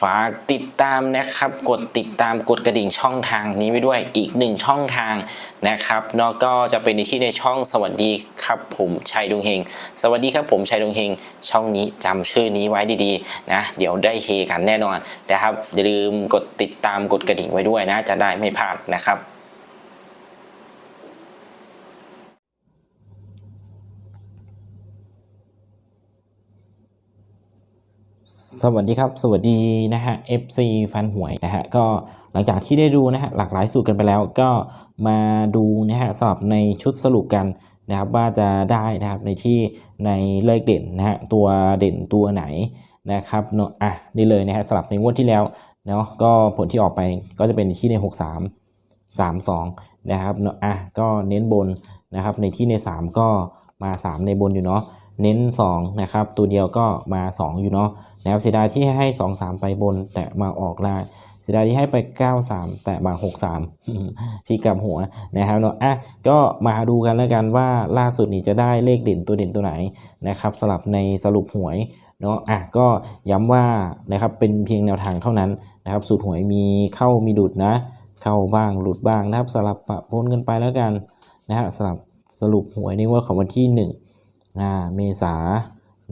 ฝากติดตามนะครับ กดติดตามกดกระดิ่งช่องทางนี้ไว้ด้วยอีกหนึ่งช่องทางนะครับแล้วก็จะเป็นในที่ในช่องสวัสดีครับ ผมชัยดวงเฮงสวัสดีครับผมชัยดวงเฮงช่องนี้จำชื่อนี้ไว้ดีๆนะเดี๋ยวได้เฮกันแน่นอนนะครับอย่าลืมกดติดตามกดกระดิ่งไว้ด้วยนะ จะได้ไม่พลาดนะครับ สวัสดีครับ สวัสดีนะฮะ FC แฟนหวยนะฮะก็หลังจากที่ได้ดูนะฮะหลากหลายสูตรกันไปแล้ว ก็มาดูนะฮะสลับในชุดสรุปกันนะครับว่าจะได้นะครับในที่ในเลขเด่นนะฮะตัวเด่นตัวไหนนะครับเนาะอะนี่เลยนะฮะสลับในงวดที่แล้วเนาะก็ผลที่ออกไปก็จะเป็นที่ใน 63 32นะครับเนาะอะก็เน้นบนนะครับในที่ใน 3 ก็มา 3 ในบนอยู่เนาะ เน้น 2 นะครับ ตัวเดียวก็มา 2 อยู่เนาะนะครับเสียดายที่ให้ 2 3 ไปบน แต่มาออกลางเสียดายที่ให้ไป 9 3 แต่มา6 3 พี่กับหัวนะครับเนาะอะก็มาดูกันแล้วกันว่าล่าสุดนี้จะได้เลขเด่นตัวเด่นตัวไหนนะครับสลับในสรุปหวยเนาะอะก็ย้ำว่านะครับเป็นเพียงแนวทางเท่านั้นนะครับสูตรหวยมีเข้ามีดุดนะ เข้าบ้างหลุดบ้างนะครับสลับปะปนกันไปแล้วกันนะฮะสลับสรุปหวยในงวดของวันที่ 1 อ่าเมษา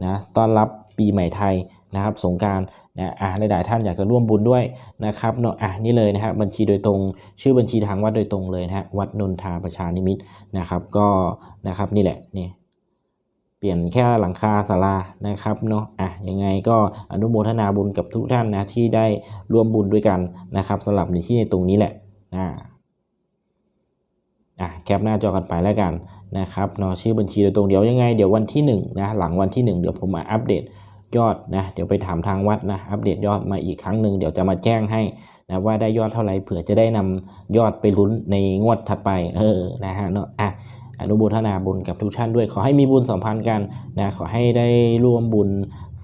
นะต้อนรับปีใหม่ไทยนะครับสงการนะอะหลายๆท่านอยากจะร่วมบุญด้วยนะครับเนาะอะนี่เลยนะฮะบัญชีโดยตรง ชื่อบัญชีทางวัดโดยตรงเลยนะฮะวัดนนทาประชานิมิตนะครับก็นะครับนี่แหละนี่เปลี่ยนแค่หลังคาศาลานะครับเนาะอะยังไงก็อนุโมทนาบุญกับทุกท่านนะที่ได้ร่วมบุญด้วยกันนะครับสำหรับในที่ตรงนี้แหละอ่า อะแคปหน้าจอกันไปแล้วกันนะครับเนาะชื่อบัญชีโดยตรงเดี๋ยวยังไงเดี๋ยววันที่1นะหลังวันที่ 1 เดี๋ยวผมมาอัปเดตยอดนะเดี๋ยวไปถามทางวัดนะอัปเดตยอดมาอีกครั้งหนึ่งเดี๋ยวจะมาแจ้งให้นะว่าได้ยอดเท่าไหร่เผื่อจะได้นำยอดไปลุ้นในงวดถัดไปเออนะฮะเนาะอะอนุโมทนาบุญกับทุกท่านด้วย ขอให้มีบุญสัมพันธ์กันนะขอให้ได้ร่วมบุญ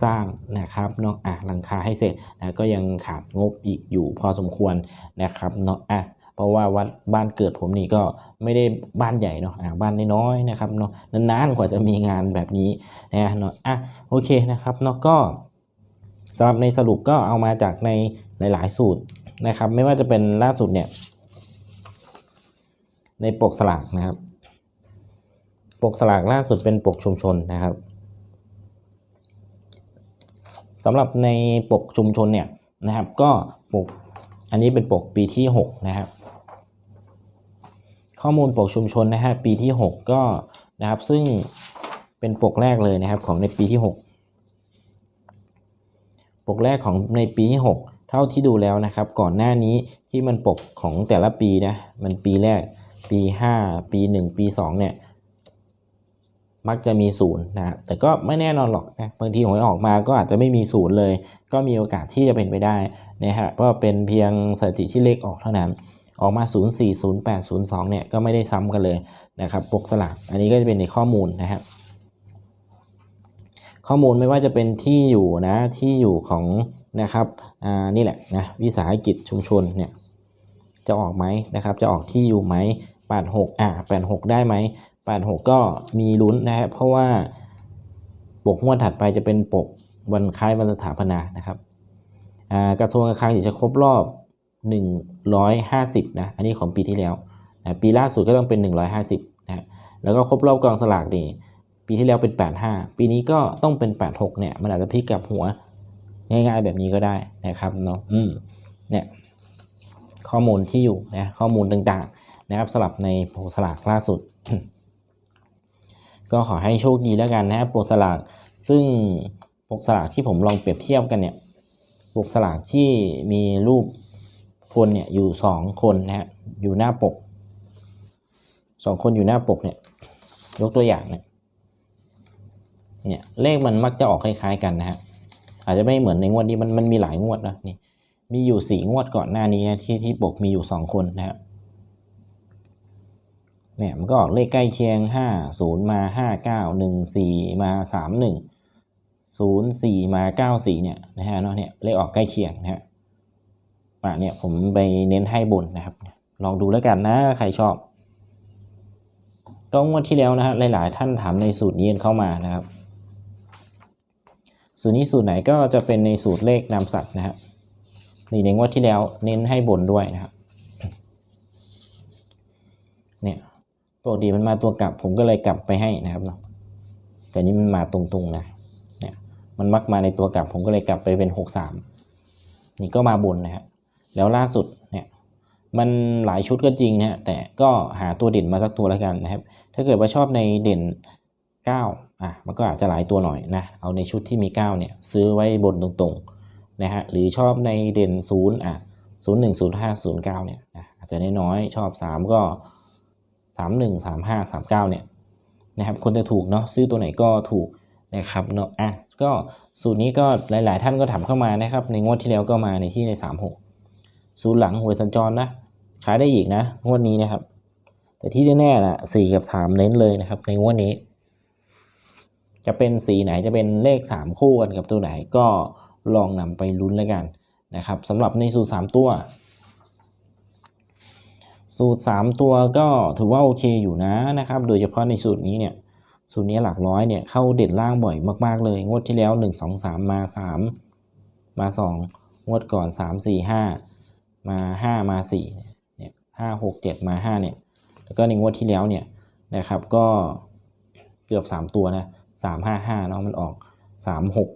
สร้างนะครับเนาะอะหลังคาให้เสร็จนะก็ยังขาดงบอีกอยู่พอสมควรนะครับเนาะอะ เพราะว่าวัดบ้านเกิดผมนี่ก็ไม่ได้บ้านใหญ่เนาะะบ้านน้อยๆนะครับเนาะนานๆกว่าจะมีงานแบบนี้นะเนาะอะโอเคนะครับเนาะก็สำหรับในสรุปก็เอามาจากในหลาย ๆ สูตรนะครับ ไม่ว่าจะเป็นล่าสุดเนี่ย ในปกสลากนะครับ ปกสลากล่าสุดเป็นปกชุมชนนะครับสำหรับในปกชุมชนเนี่ยนะครับ ก็ปกอันนี้เป็นปกปีที่ 6 นะครับ ข้อมูลปกชุมชนนะฮะปีที่ 6 ก็นะครับซึ่งเป็นปกแรกเลยนะครับของในปีที่ 6 ปกแรกของในปีที่ 6 เท่าที่ดูแล้วนะครับ ก่อนหน้านี้ที่มันปกของแต่ละปีนะมันปีแรกปี 5 ปี 1 ปี 2 เนี่ย มักจะมีศูนย์นะครับแต่ก็ไม่แน่นอนหรอกนะบางทีหวยออกมาก็อาจจะไม่มีศูนย์เลย ก็มีโอกาสที่จะเป็นไปได้นะฮะเพราะเป็นเพียงสถิติที่เลขออกเท่านั้น ออกมา 0 4 0 8 0 2เนี่ยก็ไม่ได้ซ้ำกันเลยนะครับปกสลากอันนี้ก็จะเป็นในข้อมูลนะครับข้อมูลไม่ว่าจะเป็นที่อยู่นะที่อยู่ของนะครับอ่านี่แหละนะวิสาหกิจชุมชนเนี่ยจะออกไหมนะครับจะออกที่อยู่ไหม86อ่า86 ได้ไหม86 ก็มีลุ้นนะฮะเพราะว่าปกงวดถัดไปจะเป็นปกวันคล้ายวันสถาปนานะครับอ่ากระทรวงการคลังจะครบรอบ 150นะอันนี้ของปีที่แล้วนะปีล่าสุดก็ต้องเป็น 150นะแล้วก็ครบรอบกองสลากดีปีที่แล้วเป็น 85 ปีนี้ก็ต้องเป็น 86เนี่ยมันอาจจะพลิกกลับหัวง่ายๆแบบนี้ก็ได้นะครับเนาะอืมเนี่ยข้อมูลที่อยู่นะข้อมูลต่างๆนะครับสลับในโปรสลากล่าสุด ก็ขอให้โชคดีแล้วกันนะครับโปรสลากซึ่งปกสลากที่ผมลองเปรียบเทียบกันเนี่ยปกสลากที่มีรูป คนเนี่ยอยู่สองคนนะฮะอยู่หน้าปกสองคนอยู่หน้าปกเนี่ยยกตัวอย่างเนี่ยเนี่ยเลขมันมักจะออกคล้ายๆกันนะฮะอาจจะไม่เหมือนในงวดนี้มันมันมีหลายงวดนะนี่มีอยู่สี่งวดก่อนหน้านี้นะที่ที่ปกมีอยู่สองคนนะฮะเนี่ยมันก็ออกเลขใกล้เคียงห้าศูนย์มาห้าเก้าหนึ่งสี่มาสามหนึ่งศูนย์สี่มาเก้าสี่เนี่ยนะฮะเนาะเนี่ยเลขออกใกล้เคียงนะฮะ อะเนี่ยผมไปเน้นให้บนนะครับ ลองดูแล้วกันนะใครชอบ ก็งวดที่แล้วนะฮะหลายๆ ท่านถามในสูตรนี้เข้ามานะครับ สูตรนี้สูตรไหนก็จะเป็นในสูตรเลขนามสัตว์นะครับนี่ในงวดที่แล้วเน้นให้บนด้วยนะครับ เนี่ยปกติมันมาตัวกลับ ผมก็เลยกลับไปให้นะครับเนาะแต่นี่มันมาตรงๆนะเนี่ยมันมักมาในตัวกลับ ผมก็เลยกลับไปเป็นหกสามนี่ก็มาบนนะฮะ แล้วล่าสุดเนี่ยมันหลายชุดก็จริงนะฮะแต่ก็หาตัวเด่นมาสักตัวแล้วกันนะครับ ถ้าเกิดว่าชอบในเด่น 9อะมันก็อาจจะหลายตัวหน่อยนะเอาในชุดที่มี 9 เนี่ย ซื้อไว้บนตรงๆนะฮะหรือชอบในเด่น 0 อะ 0 1 0 5 0 9 เนี่ยอาจจะน้อยๆชอบ 3 ก็ 3 1 3 5 3 9 เนี่ยนะครับคนจะถูกเนาะซื้อตัวไหนก็ถูกนะครับเนาะอะก็สูตรนี้ก็หลาย ๆ ท่านก็ถามเข้ามานะครับ ในงวดที่แล้วก็มาในที่ใน 36 ศูนย์หลังหวยสัญจรนะ ใช้ได้อีกนะงวดนี้นะครับ แต่ที่แน่ๆนะ4กับ3เน้นเลยนะครับ ในงวดนี้ จะเป็นสีไหนจะเป็นเลข3คู่กันกับตัวไหนก็ลองนำไปลุ้นแล้วกันนะครับสำหรับในสูตร3ตัว สูตร3ตัวก็ถือว่าโอเคอยู่นะนะครับ โดยเฉพาะในสูตรนี้เนี่ยสูตรนี้หลักร้อยเนี่ยเข้าเด่นล่างบ่อยมากๆเลย งวดที่แล้ว 1 2 3 มา 3 มา 2 งวดก่อน 3 4 5 มา 5 มา4เนี่ย5 6 7มา5เนี่ยแล้วก็ในงวดที่แล้วเนี่ยนะครับก็เกือบ 3 ตัวนะสามห้าห้าเนาะมันออกสามหก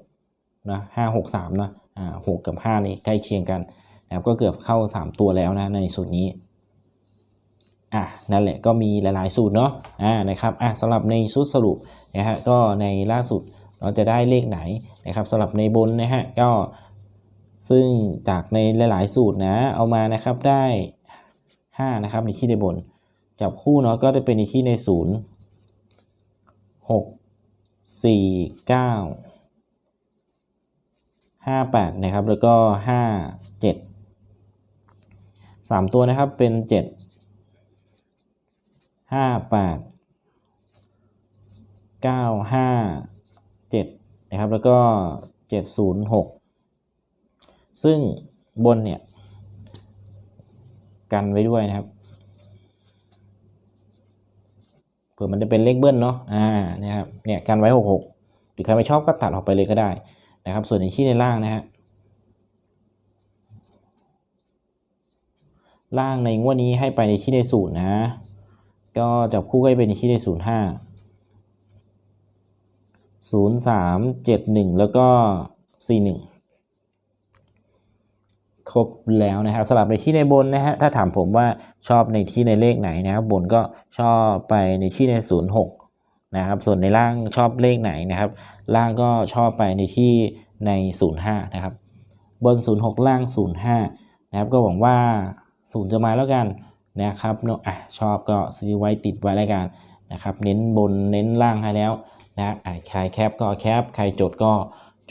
นะห้าหกสามนะอ่าหกกับห้านี่ใกล้เคียงกันนะครับก็เกือบเข้าสามตัวแล้วนะในสูตรนี้อะนั่นแหละก็มีหลาย ๆ สูตรเนาะอ่านะครับอะสำหรับในชุดสรุปนะฮะก็ในล่าสุดเราจะได้เลขไหนนะครับสำหรับในบนนะฮะก็ ซึ่งจากในหลาย ๆ สูตรนะ เอามานะครับได้ห้านะครับ ในที่ในบน จับคู่เนาะก็จะเป็นในที่ในศูนย์หกสี่เก้าห้าแปดนะครับ แล้วก็ห้าเจ็ดสามตัวนะครับเป็นเจ็ดห้าแปดเก้าห้าเจ็ดนะครับ แล้วก็เจ็ดศูนย์หก ซึ่งบนเนี่ย กันไว้ด้วยนะครับเผื่อมันจะเป็นเลขเบิ้ลเนาะอ่านะครับเนี่ยกันไว้หกหกหรือใครไม่ชอบก็ตัดออกไปเลยก็ได้นะครับ ส่วนในที่ในล่างนะฮะล่างในงวดนี้ให้ไปในที่ในศูนย์นะ ก็จับคู่ก็เป็นในที่ในศูนย์ห้าศูนย์สามเจ็ดหนึ่งแล้วก็สี่หนึ่ง ครบแล้วนะครับสลับในที่ในบนนะฮะถ้าถามผมว่าชอบในที่ในเลขไหนนะครับบนก็ชอบไปในที่ใน 06 นะครับ ส่วนในล่างชอบเลขไหนนะครับ ล่างก็ชอบไปในที่ใน 05 นะครับ บน 06 ล่าง 05 นะครับ ก็หวังว่า0จะมาแล้วกันนะครับเนอะอะชอบก็ซื้อไว้ติดไว้แล้วกันนะครับ เน้นบนเน้นล่างให้แล้วนะอะใครแคปก็แคปใครจดก็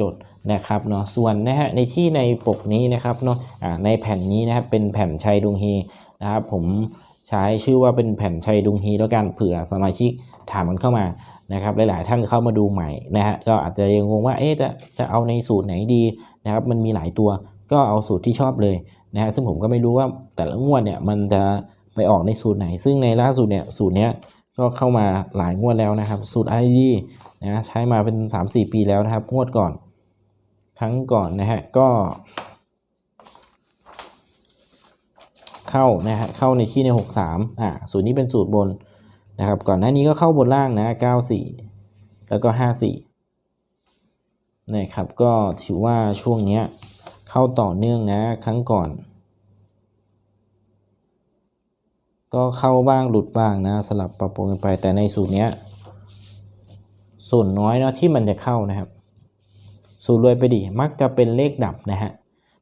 จดนะครับเนาะส่วนนะฮะในที่ในปกนี้นะครับเนาะอ่าในแผ่นนี้นะครับเป็นแผ่นชัยดุงฮีนะครับผมใช้ชื่อว่าเป็นแผ่นชัยดุงฮีแล้วกันเผื่อสมาชิกถามมันเข้ามานะครับหลายๆท่านเข้ามาดูใหม่นะฮะก็อาจจะยังงงว่าเอ๊ะจะจะเอาในสูตรไหนดีนะครับมันมีหลายตัวก็เอาสูตรที่ชอบเลยนะฮะซึ่งผมก็ไม่รู้ว่าแต่ละงวดเนี่ยมันจะไปออกในสูตรไหน ซึ่งในล่าสุดเนี่ยสูตรเนี้ย ก็เข้ามาหลายงวดแล้วนะครับ สูตร ID นะใช้มาเป็น 3-4 ปีแล้วนะครับงวดก่อน ครั้งก่อนนะฮะก็ เข้านะฮะเข้าในที่ใน 63อ่าสูตรนี้เป็นสูตรบนนะครับ ก่อนหน้านี้ก็เข้าบนล่างนะ 94 แล้วก็ 54นะครับก็ถือว่าช่วงเนี้ยเข้าต่อเนื่องนะครั้งก่อน ก็เข้าบ้างหลุดบ้างนะสลับปรับปรุงกันไป แต่ในสูตรเนี้ยส่วนน้อยเนาะที่มันจะเข้านะครับ สูตรรวยไปดิมักจะเป็นเลขดับนะฮะ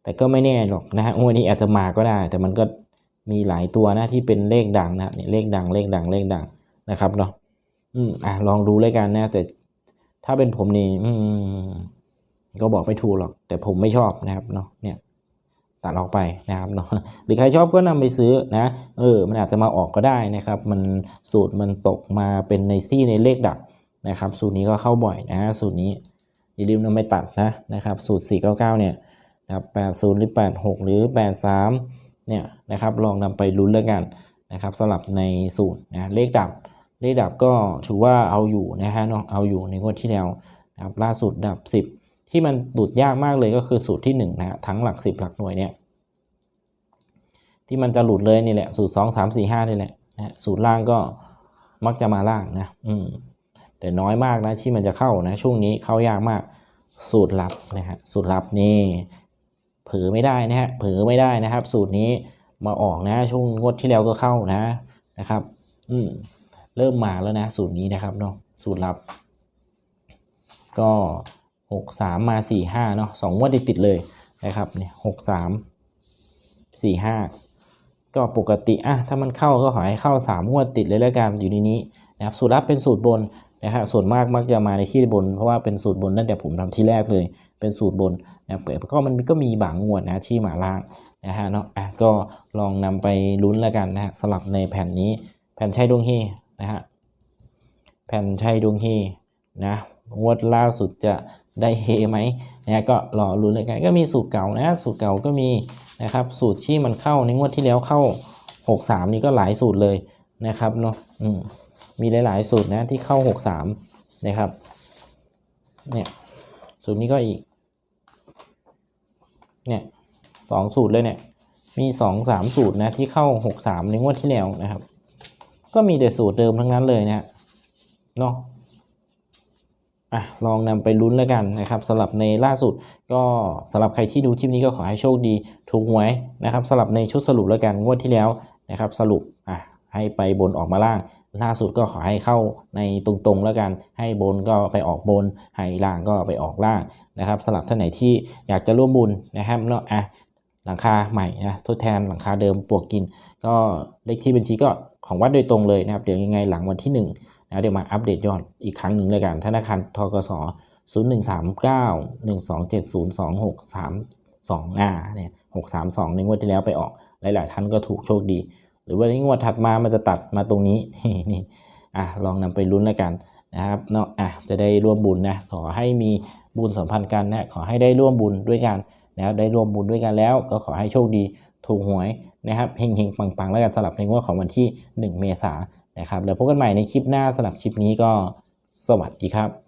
แต่ก็ไม่แน่หรอกนะฮะงวดนี้อาจจะมาก็ได้ แต่มันก็มีหลายตัวนะที่เป็นเลขดังนะเนี่ยเลขดังเลขดังเลขดังนะครับเนาะอืมอะลองดูเลยกันนะ แต่ถ้าเป็นผมนี่อืมก็บอกไม่ถูกหรอก แต่ผมไม่ชอบนะครับเนาะเนี่ย ตัดออกไปนะครับเนาะหรือใครชอบก็นำไปซื้อนะเออมันอาจจะมาออกก็ได้นะครับ มันสูตรมันตกมาเป็นในที่ในเลขดับนะครับ สูตรนี้ก็เข้าบ่อยนะสูตรนี้อย่าลืมนำไปตัดนะนะครับ สูตร 499 เนี่ยนะครับ80 หรือ 86 หรือ 83 เนี่ยนะครับลองนำไปลุ้นแล้วกันนะครับสำหรับในสูตรนะเลขดับเลขดับก็ถือว่าเอาอยู่นะฮะเนาะเอาอยู่ในงวดที่แล้วนะครับล่าสุดดับ 10 ที่มันดูดยากมากเลยก็คือสูตรที่1นะฮะทั้งหลัก 10 หลักหน่วยเนี่ยที่มันจะหลุดเลยนี่แหละสูตรสองสามสี่ห้านี่แหละนะฮะสูตรล่างก็มักจะมาล่างนะอืมแต่น้อยมากนะที่มันจะเข้านะช่วงนี้เข้ายากมากสูตรลับนะฮะสูตรลับนี่เผลอไม่ได้นะฮะเผลอไม่ได้นะครับ สูตรนี้มาออกนะช่วงงวดที่แล้วก็เข้านะนะครับ อืมเริ่มมาแล้วนะ สูตรนี้นะครับเนาะสูตรลับ ก็ หกสามมาสี่ห้าเนาะสองงวดติดเลยนะครับเนี่ยหกสามสี่ห้าก็ปกติอะถ้ามันเข้าก็ขอให้เข้าสามงวดติดเลยแล้วกันอยู่ในนี้นะครับสูตรลับเป็นสูตรบนนะครับส่วนมากมักจะมาในที่บน เพราะว่าเป็นสูตรบนตั้งแต่ผมทำที่แรกเลย เป็นสูตรบนนะครับก็มันก็มีบางงวดนะที่มาล่างนะฮะเนาะอะก็ลองนำไปลุ้นแล้วกันนะฮะสลับในแผ่นนี้แผ่นใช้ดวงเฮนะฮะแผ่นใช้ดวงเฮนะงวดล่าสุดจะ ได้เฮไหมนะก็รอลุ้นเลยกันก็มีสูตรเก่านะ สูตรเก่าก็มีนะครับ สูตรที่มันเข้าในงวดที่แล้วเข้า 63 นี่ก็หลายสูตรเลยนะครับเนาะอืมมีหลาย ๆ สูตรนะที่เข้า 63 นะครับเนี่ยสูตรนี้ก็อีกเนี่ยสองสูตรเลยเนี่ยมีสองสามสูตรนะที่เข้า63ในงวดที่แล้วนะครับ ก็มีแต่สูตรเดิมทั้งนั้นเลยนะเนาะ อะลองนำไปลุ้นแล้วกันนะครับสำหรับในล่าสุดก็สำหรับใครที่ดูคลิปนี้ก็ขอให้โชคดีถูกหวยนะครับสำหรับในชุดสรุปแล้วกันงวดที่แล้วนะครับสรุปอะให้ไปบนออกมาล่างล่าสุดก็ขอให้เข้าในตรงๆแล้วกัน ให้บนก็ไปออกบน ให้ล่างก็ไปออกล่างนะครับสำหรับท่านไหนที่อยากจะร่วมบุญนะครับเนาะอะหลังคาใหม่นะทดแทนหลังคาเดิมปลวกกิน ก็เลขที่บัญชีก็ของวัดโดยตรงเลยนะครับเดี๋ยวยังไงหลังวันที่ห นะเดี๋ยวมาอัปเดตยอดอีกครั้งหนึ่งเลยกัน ธนาคารทกส0139 1270 2632อ่าเนี่ย632ในงวดที่แล้วไปออก หลาย ๆ ท่านก็ถูกโชคดี หรือว่าในงวดถัดมามันจะตัดมาตรงนี้นี่อะลองนำไปลุ้นแล้วกันนะครับเนาะอะจะได้ร่วมบุญนะขอให้มีบุญสัมพันธ์กันนะขอให้ได้ร่วมบุญด้วยกันนะครับได้ร่วมบุญด้วยกันแล้ว ก็ขอให้โชคดีถูกหวยนะครับเฮงๆปังๆ แล้วกันสำหรับในงวดของวันที่ 1 เมษา นะครับแล้วพบกันใหม่ในคลิปหน้าสำหรับคลิปนี้ก็สวัสดีครับ